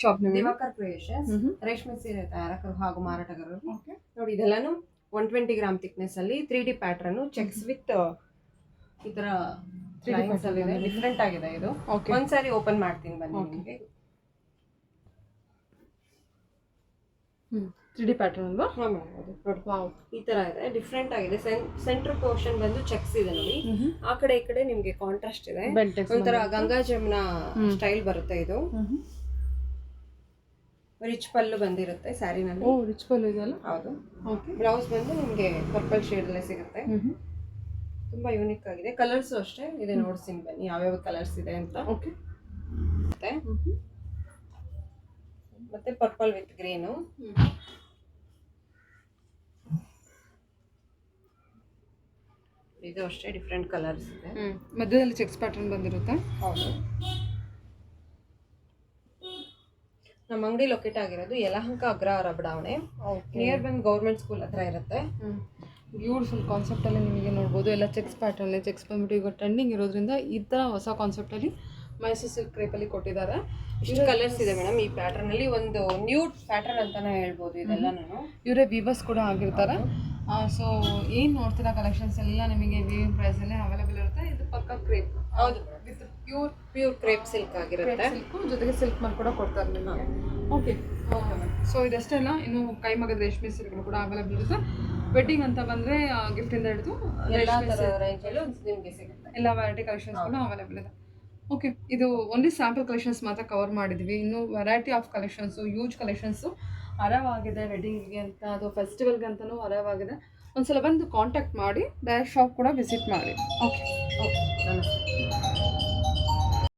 Shop Diwakar creations. ರೇಷ್ಮೆ ಸೀರೆ ತಯಾರಕರು ಹಾಗೂ ಮಾರಾಟಗಾರರು. ನೋಡಿ ಇದೆಲ್ಲಾನು ಒನ್ ಟ್ವೆಂಟಿ ಗ್ರಾಮ್ ಥಿಕ್ನೆಸ್ ಅಲ್ಲಿ three D pattern checks with ಈ ತರ 3D lines ಅಲ್ಲಿ ಇದೆ. ಡಿಫ್ರೆಂಟ್ ಆಗಿದೆ ಇದು. ಒಂದ್ಸಾರಿ ಒಂದ್ ಸಾರಿ ಓಪನ್ ಮಾಡ್ತೀನಿ ಬನ್ನಿ. ನಿಮಗೆ. ತ್ರೀ ಡಿ ಪ್ಯಾಟರ್ನ್ ಅಲ್ವಾ? ಹಾಂ ಮೇಡಮ್ ಅದು ನೋಡಿ. ವಾವ್ ಈ ತರ ಇದೆ. ಡಿಫ್ರೆಂಟ್ ಆಗಿದೆ. ಸೆಂಟ್ರ್ ಪೋರ್ಷನ್ ಬಂದು ಚೆಕ್ಸ್ ಇದೆ ನೋಡಿ. ಆ ಕಡೆ ಈ ಕಡೆ ನಿಮ್ಗೆ ಕಾಂಟ್ರಾಸ್ಟ್ ಇದೆ. ಒಂಥರ ಗಂಗಾ ಜಮುನಾ ಸ್ಟೈಲ್ ಬರುತ್ತೆ ಇದು. ರಿಚ್ ಪಲ್ಲು ಬಂದಿರುತ್ತೆ ಓ ಸ್ಯಾರಿನಲ್ಲಿ ರಿಚ್ ಪಲ್ಲು ಇದೆಯಲ್ಲ? ಹೌದು. ಓಕೆ ಬ್ಲೌಸ್ ಬಂದು ನಿಮಗೆ ಪರ್ಪಲ್ ಶೇಡ್ ಅಲ್ಲೇ ಸಿಗುತ್ತೆ. ತುಂಬಾ ಯೂನಿಕ್ ಆಗಿದೆ. ಕಲರ್ಸ್ ಅಷ್ಟೇ. ಇದೆ ನೋಡ್ತೀನಿ ಬನ್ನಿ ಯಾವ್ಯಾವ ಕಲರ್ಸ್ ಇದೆ ಅಂತ. ಓಕೆ ಮತ್ತೆ ಮತ್ತೆ ಪರ್ಪಲ್ ವಿತ್ ಗ್ರೀನು ಇದು ಅಷ್ಟೇ ಡಿಫ್ರೆಂಟ್ ಕಲರ್ಸ್ ಇದೆ. ಮಧ್ಯದಲ್ಲಿ ಚೆಕ್ಸ್ ಪ್ಯಾಟರ್ನ್ ಬಂದಿರುತ್ತೆ. ಹೌದು. ನಮ್ಮ ಅಂಗಡಿ ಲೊಕೇಟ್ ಆಗಿರೋದು ಯಲಹಂಕ ಅಗ್ರಹಾರ ಬಡಾವಣೆ. ನಿಯರ್ ಬಂದು ಗೌರ್ಮೆಂಟ್ ಸ್ಕೂಲ್ ಹತ್ರ ಇರುತ್ತೆ. ಬ್ಯೂಟಿಫುಲ್ ಕಾನ್ಸೆಪ್ಟಲ್ಲಿ ನಿಮಗೆ ನೋಡ್ಬೋದು. ಎಲ್ಲ ಚೆಕ್ಸ್ ಪ್ಯಾಟರ್ನ್ ಚೆಕ್ಸ್ ಬಂದ್ಬಿಟ್ಟು ಈಗ ಟ್ರೆಂಡಿಂಗ್ ಇರೋದ್ರಿಂದ ಈ ಥರ ಹೊಸ ಕಾನ್ಸೆಪ್ಟಲ್ಲಿ ಮೈಸೂರು ಸಿಲ್ಕ್ ಕ್ರೇಪಲ್ಲಿ ಕೊಟ್ಟಿದ್ದಾರೆ. ಇಷ್ಟು ಕಲರ್ಸ್ ಇದೆ ಮೇಡಮ್ ಈ ಪ್ಯಾಟರ್ನ್ ಅಲ್ಲಿ. ಒಂದು ನ್ಯೂ ಪ್ಯಾಟರ್ನ್ ಅಂತಾನೆ ಹೇಳ್ಬೋದು ಇದೆಲ್ಲ ನಾನು. ಇವರೇ ವಿವರ್ಸ್ ಕೂಡ ಆಗಿರ್ತಾರೆ. ಸೊ ಏನು ನೋಡ್ತೀರಾ ಕಲೆಕ್ಷನ್ಸ್ ಎಲ್ಲ ನಿಮಗೆ ವಿವಿಂಗ್ ಪ್ರೈಸಲ್ಲೇ ಅವೈಲೇಬಲ್ ಇರುತ್ತೆ? ಇದು ಪಕ್ಕ ಕ್ರೇಪ್ ಹೌದು. ಪ್ಯೂರ್ ಪ್ಯೂರ್ ಕ್ರೇಪ್ ಸಿಲ್ಕ್ ಆಗಿರುತ್ತೆ. ಸಿಲ್ಕು ಜೊತೆಗೆ ಸಿಲ್ಕ್ ಮಾಡಿ ಕೂಡ ಕೊಡ್ತಾರೆ ನಿಮಗೆ. ಓಕೆ ಸೊ ಇದಷ್ಟೇ ಅಲ್ಲ ಇನ್ನು ಕೈಮಗದ ರೇಷ್ಮೆ ಸೀರೆಗಳು ಕೂಡ ಅವೈಲೇಬಲ್ ಇರುತ್ತೆ. ವೆಡ್ಡಿಂಗ್ ಅಂತ ಬಂದರೆ ಗಿಫ್ಟಿಂದ ಹಿಡಿದು ಎಲ್ಲಾ ನಿಮ್ಗೆ ಸಿಗುತ್ತೆ. ಎಲ್ಲ ವೆರೈಟಿ ಕಲೆಕ್ಷನ್ಸ್ ಕೂಡ ಅವೈಲೇಬಲ್ ಇದೆ. ಓಕೆ ಇದು ಓನ್ಲಿ ಸ್ಯಾಂಪಲ್ ಕಲೆಕ್ಷನ್ಸ್ ಮಾತ್ರ ಕವರ್ ಮಾಡಿದ್ವಿ. ಇನ್ನು variety of collections use collections ಅರವಾಗಿದೆ ವೆಡ್ಡಿಂಗಿಗೆ ಅಂತ. ಅದು ಫೆಸ್ಟಿವಲ್ಗೆ ಅಂತಲೂ ಅರವಾಗಿದೆ. ಒಂದ್ಸಲ ಬಂದು ಕಾಂಟ್ಯಾಕ್ಟ್ ಮಾಡಿ ಡೈರೆಕ್ಟ್ ಶಾಪ್ ಕೂಡ ವಿಸಿಟ್ ಮಾಡಿ. ಓಕೆ ಓಕೆ ನಮಸ್ತೆ.